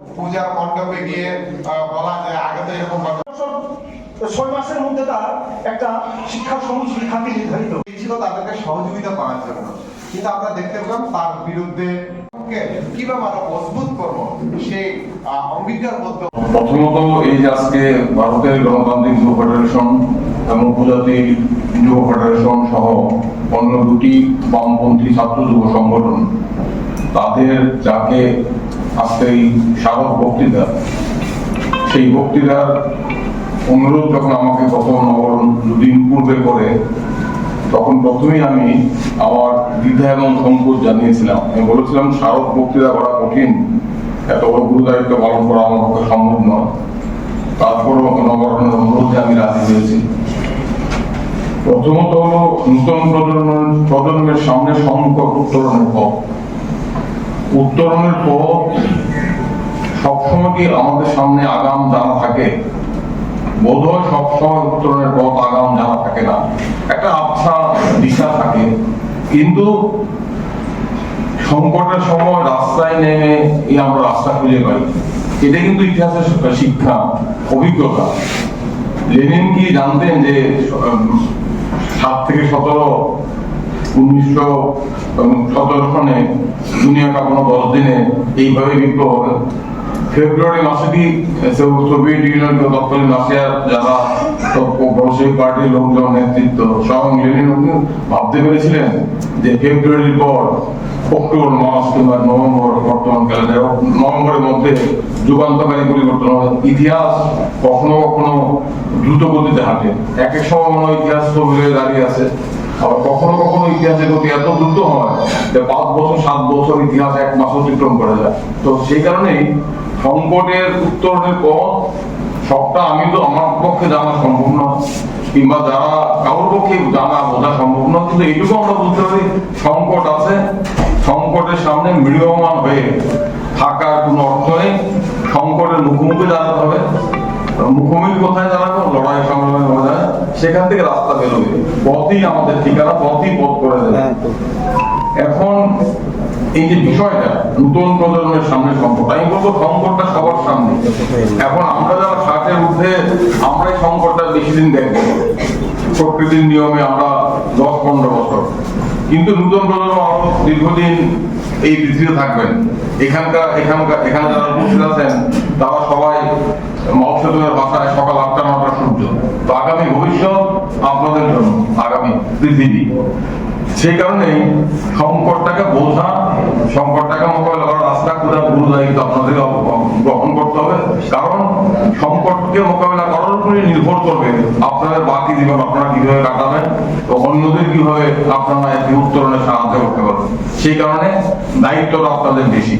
পূজার মণ্ডপে গিয়ে বলা যায় আগে তো এরকম ছয় মাসের মধ্যে তার একটা শিক্ষা সমষ্টি খাতে নির্ধারিত। ছিল তাদেরকে সহযোগিতা করার জন্য। কিন্তু আমরা দেখতে পেলাম তার বিরুদ্ধে কীভাবে আমরা মজবুত করব সেই আহ, অঙ্গীকারবদ্ধ প্রথমত এই যে আজকে ভারতের গণতান্ত্রিক যুব ফেডারেশন এবং উপজাতি যুব ফেডারেশন সহ অন্য দুটি বামপন্থী ছাত্র যুব সংগঠন তাদের যাকে আজকে এই স্মারক বক্তৃতা। সেই বক্তৃতার অনুরোধ যখন আমাকে প্রথম নবরণ দুদিন পূর্বে করে, তখন প্রথমেই আমি আমার দ্বিধা এবং সংকোচ জানিয়েছিলাম। আমি বলেছিলাম স্মারক বক্তৃতা করা কঠিন। এত বড় গুরু দায়িত্ব পালন করা আমার পক্ষে সম্ভব নয়। তারপরও নবরণের অনুরোধে আমি রাজি হয়েছি। প্রথমত হলো, নূতন প্রজন্মের সামনে সংকট উত্তরণের পথ। উত্তরণের পথ সবসময় কি আমাদের সামনে আগাম জানা থাকে? বোধ হয় সবসময় উত্তরণের পথ আগাম জানা থাকে না। একটা আবছা দিশা থাকে। কিন্তু সংকটের সময় রাস্তায় নেমে এই আমরা রাস্তা খুঁজে পাই। এটা কিন্তু ইতিহাসের শিক্ষা, অভিজ্ঞতা। লেনিন কি জানতেন যে সাত থেকে সতেরো ভাবতে পেরেছিলেন যে ফেব্রুয়ারির পর অক্টোবর মাস কিংবা নভেম্বর বর্তমান ক্যালেন্ডার নভেম্বরের মধ্যে যুগান্তকারী পরিবর্তন ইতিহাস কখনো কখনো দ্রুত গতিতে হাঁটে। এক এক সময় মনে হয় ইতিহাস হয়ে দাঁড়িয়ে আছে। কখনো কখনো ইতিহাসের গতি এত দ্রুত হয় যে পাঁচ বছর, সাত বছর ইতিহাস এক মাস অতিক্রম করে যায়। তো সেই কারণেই সংকটের উত্তরণের পথ সবটা আমি তো আমার পক্ষে জানা সম্ভব নয়, কিংবা যারা কারোর পক্ষে জানা বোঝা সম্ভব নয়, কিন্তু এইটুকু আমরা বুঝতে পারি সংকট আছে, সংকটের সামনে মৃয়মান হয়ে থাকার কোনো অর্থ নেই, সংকটের মুখোমুখি দাঁড়াতে হবে। মুখোমুখি কোথায় দাঁড়াবো? লড়াই সেখান থেকে রাস্তা বেরোবে পথই আমাদের ঠিকানা পথই পথ করে দেবে। এখন এই যে বিষয়টা নতুন প্রজন্মের সামনে সংকট আমি বলব সংকটটা সবার সামনে। এখন আমরা যারা ষাটের ঊর্ধ্বে আমরাই সংকটটা বেশি দিন দেখব। প্রকৃতির নিয়মে আমরা দশ পনেরো বছর। কিন্তু নতুন প্রজন্ম আরও দীর্ঘদিন এই পৃথিবীতে থাকবেন। এখানকার এখানকার এখানে যারা উপস্থিত আছেন তারা সবাই মৎস্যদের বাসায় সকাল সূর্য তো আগামী ভবিষ্যৎ আপনাদের জন্য, আগামী পৃথিবী। সেই কারণেই সংকটটাকে বোঝা, সংকটটাকে মোকাবেলা করার রাস্তা খোঁজা গুরু দায়িত্ব আপনাদের গ্রহণ করতে হবে। কারণ সংকটকে মোকাবেলা করার উপরে নির্ভর করবে আপনাদের বাকি জীবন, আপনারা কীভাবে কাটাবেন তো অন্যদের কীভাবে আপনারা একটি উত্তরণে সাহায্য করতে পারবেন। সেই কারণে দায়িত্বটা আপনাদের বেশি।